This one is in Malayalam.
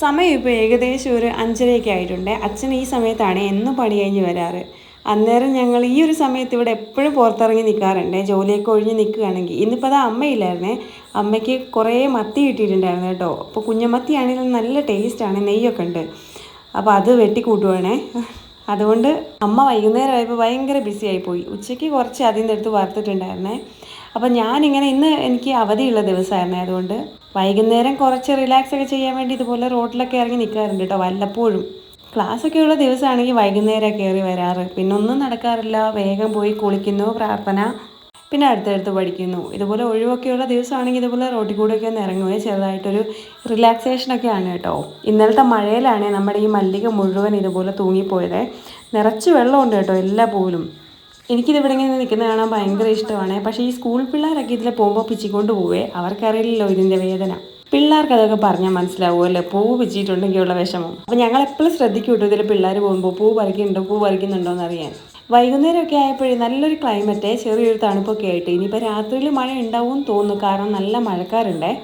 സമയം ഇപ്പോൾ ഏകദേശം ഒരു അഞ്ചരയൊക്കെ ആയിട്ടുണ്ട്. അച്ഛൻ ഈ സമയത്താണ് എന്നും പണി കഴിഞ്ഞ് വരാറ്. അന്നേരം ഞങ്ങൾ ഈ ഒരു സമയത്ത് ഇവിടെ എപ്പോഴും പുറത്തിറങ്ങി നിൽക്കാറുണ്ട്. ജോലിയൊക്കെ ഒഴിഞ്ഞ് നിൽക്കുകയാണെങ്കിൽ. ഇന്നിപ്പോൾ അത് അമ്മയില്ലായിരുന്നേ. അമ്മയ്ക്ക് കുറേ മത്തി കിട്ടിയിട്ടുണ്ടായിരുന്നു കേട്ടോ. അപ്പോൾ കുഞ്ഞമത്തി ആണെങ്കിലും നല്ല ടേസ്റ്റാണ് നെയ്യൊക്കെ ഉണ്ട്. അപ്പോൾ അത് വെട്ടിക്കൂട്ടുവാണേ അതുകൊണ്ട് അമ്മ വൈകുന്നേരം ആയപ്പോൾ ഭയങ്കര ബിസി ആയിപ്പോയി ഉച്ചയ്ക്ക് കുറച്ച് അതിന്റെ അടുത്ത് വറുത്തിട്ടുണ്ടായിരുന്നേ. അപ്പം ഞാനിങ്ങനെ ഇന്ന് എനിക്ക് അവധിയുള്ള ദിവസമായിരുന്നു. അതുകൊണ്ട് വൈകുന്നേരം കുറച്ച് റിലാക്സ് ഒക്കെ ചെയ്യാൻ വേണ്ടി ഇതുപോലെ റോഡിലൊക്കെ ഇറങ്ങി നിൽക്കാറുണ്ട് കേട്ടോ വല്ലപ്പോഴും. ക്ലാസ്സൊക്കെ ഉള്ള ദിവസമാണെങ്കിൽ വൈകുന്നേരം കയറി വരാറ്. പിന്നെ ഒന്നും നടക്കാറില്ല. വേഗം പോയി കുളിക്കുന്നു പ്രാർത്ഥന. പിന്നെ അടുത്തടുത്ത് പഠിക്കുന്നു. ഇതുപോലെ ഒഴിവൊക്കെയുള്ള ദിവസമാണെങ്കിൽ ഇതുപോലെ റോട്ടിൽ കൂടെയൊക്കെ ഒന്ന് ഇറങ്ങുകയും ചെറുതായിട്ടൊരു റിലാക്സേഷനൊക്കെയാണ് കേട്ടോ. ഇന്നലത്തെ മഴയിലാണ് നമ്മുടെ ഈ മല്ലിക മുഴുവൻ ഇതുപോലെ തൂങ്ങിപ്പോയത്. നിറച്ച് വെള്ളമുണ്ട് കേട്ടോ എല്ലാ പൂവിലും എനിക്കിതിവിടെ ഇങ്ങനെ നിൽക്കുന്നത് കാണാൻ ഭയങ്കര ഇഷ്ടമാണ്. പക്ഷെ ഈ സ്കൂൾ പിള്ളേരൊക്കെ ഇതിൽ പോകുമ്പോൾ പിച്ചിക്കൊണ്ട് പോവേ. അവർക്കറിയില്ലല്ലോ ഇതിന്റെ വേദന. പിള്ളേർക്ക് അതൊക്കെ പറഞ്ഞാൽ മനസ്സിലാവുമല്ലോ. പൂവ് പിച്ചിട്ടുണ്ടെങ്കിൽ ഉള്ള വിഷമം. അപ്പം ഞങ്ങൾ എപ്പോഴും ശ്രദ്ധിക്കും ഇതിൽ പിള്ളേർ പോകുമ്പോൾ പൂ പറിക്കുന്നുണ്ടോ പൂ പറിക്കുന്നുണ്ടോ എന്ന് അറിയാൻ. വൈകുന്നേരമൊക്കെ ആയപ്പോഴേ നല്ലൊരു ക്ലൈമറ്റ് ചെറിയൊരു തണുപ്പൊക്കെ ആയിട്ട് ഇനിയിപ്പോൾ രാത്രിയിൽ മഴ ഉണ്ടാവും തോന്നുന്നു. കാരണം നല്ല മഴക്കാറുണ്ടേ